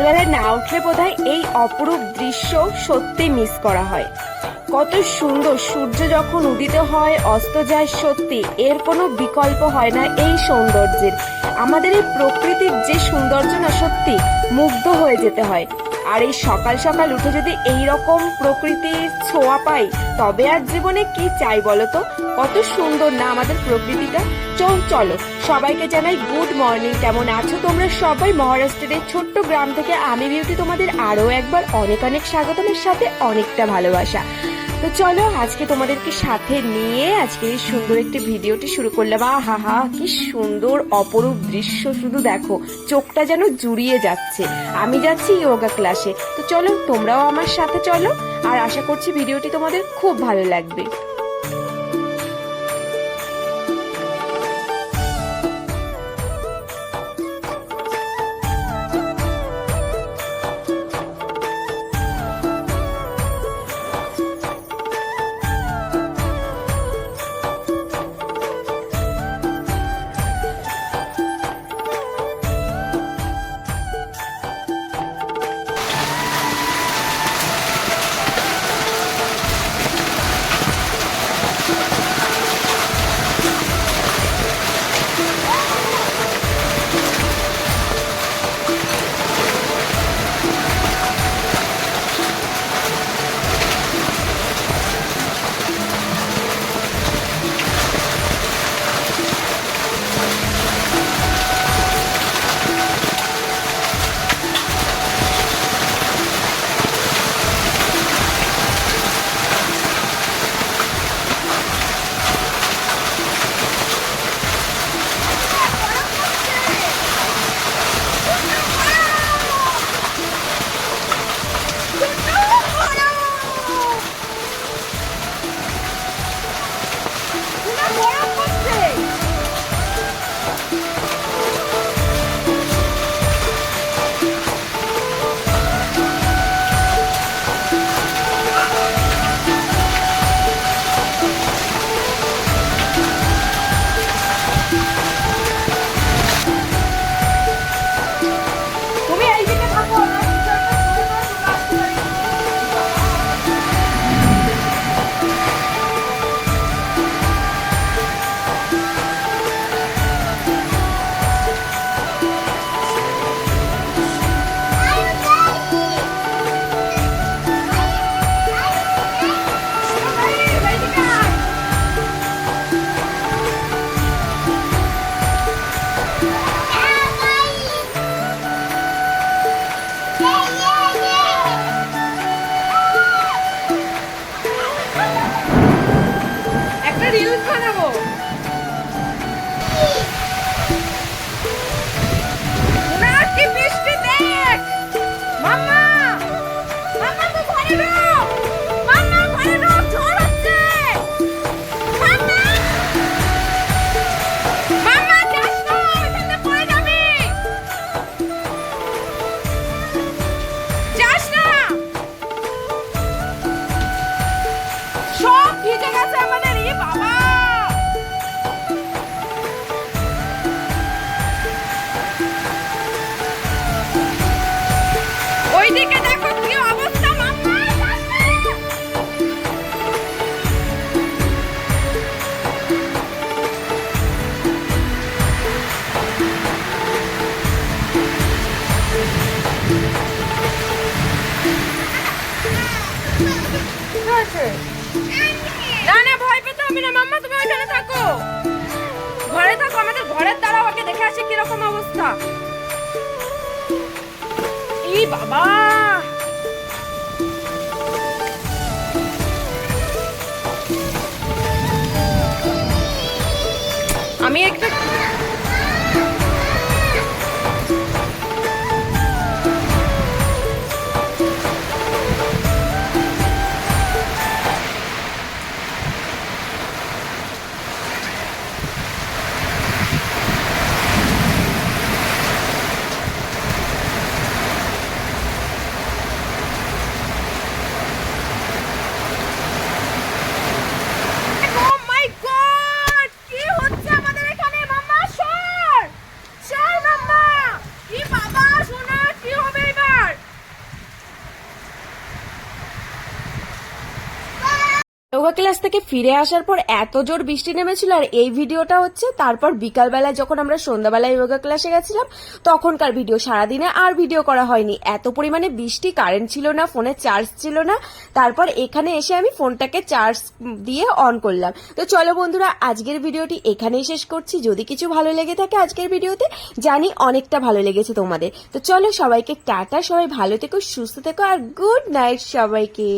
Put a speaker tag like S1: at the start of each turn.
S1: সকালবেলা না উঠলে বোধ এই অপরূপ দৃশ্য সত্যি মিস করা হয়। কত সুন্দর সূর্য যখন উদিত হয়, অস্ত যায় সত্যি, এর কোনো বিকল্প হয় না এই সৌন্দর্যের। আমাদের এই প্রকৃতির যে সৌন্দর্য না সত্যি, মুগ্ধ হয়ে যেতে হয়। আর এই সকাল সকাল উঠে যদি এই রকম প্রকৃতির ছোঁয়া পাই, তবে আর জীবনে কি চাই বলতো? কত সুন্দর না আমাদের প্রকৃতিটা। চল চলো, সবাইকে জানাই গুড মর্নিং কেমন আছো তোমরা সবাই? মহারাষ্ট্রের ছোট্ট গ্রাম থেকে আমি বিউটি তোমাদের আরও একবার অনেক অনেক স্বাগতমের সাথে অনেকটা ভালোবাসা। তো চলো, আজকে তোমাদেরকে সাথে নিয়ে আজকে এই সুন্দর একটি ভিডিওটি শুরু করলাম। আহা, হা কি সুন্দর অপরূপ দৃশ্য। শুধু দেখো, চোখটা যেন জুড়িয়ে যাচ্ছে। আমি যাচ্ছি যোগা ক্লাসে। তো চলো, তোমরাও আমার সাথে চলো। আর আশা করছি ভিডিওটি তোমাদের খুব ভালো লাগবে। ওইদিকে দেখো কি অবস্থা মাম্মা মাম্মা! কি হয়েছে? না না, ভয় পেতে হবে না থাকো ঘরে থাকো, আমাদের ঘরের দ্বারা ওকে দেখে আসি কীরকম অবস্থা 一把吧。যোগা ক্লাস থেকে ফিরে আসার পর এত জোর বৃষ্টি নেমেছিল আর এই ভিডিওটা হচ্ছে তারপর বিকালবেলা যখন আমরা সন্ধ্যাবেলায় যোগা ক্লাসে গেছিলাম, তখনকার ভিডিও। সারাদিনে আর ভিডিও করা হয়নি। এত পরিমাণে বৃষ্টি, কারেন্ট ছিল না, ফোনে চার্জ ছিল না। তারপর এখানে এসে আমি ফোনটাকে চার্জ দিয়ে অন করলাম। তো চলো বন্ধুরা, আজকের ভিডিওটি এখানেই শেষ করছি। যদি কিছু ভালো লেগে থাকে আজকের ভিডিওতে, জানি অনেকটা ভালো লেগেছে তোমাদের। তো চলো সবাইকে টাটা, সবাই ভালো থেকো, সুস্থ থেকো, আর গুড নাইট সবাইকে।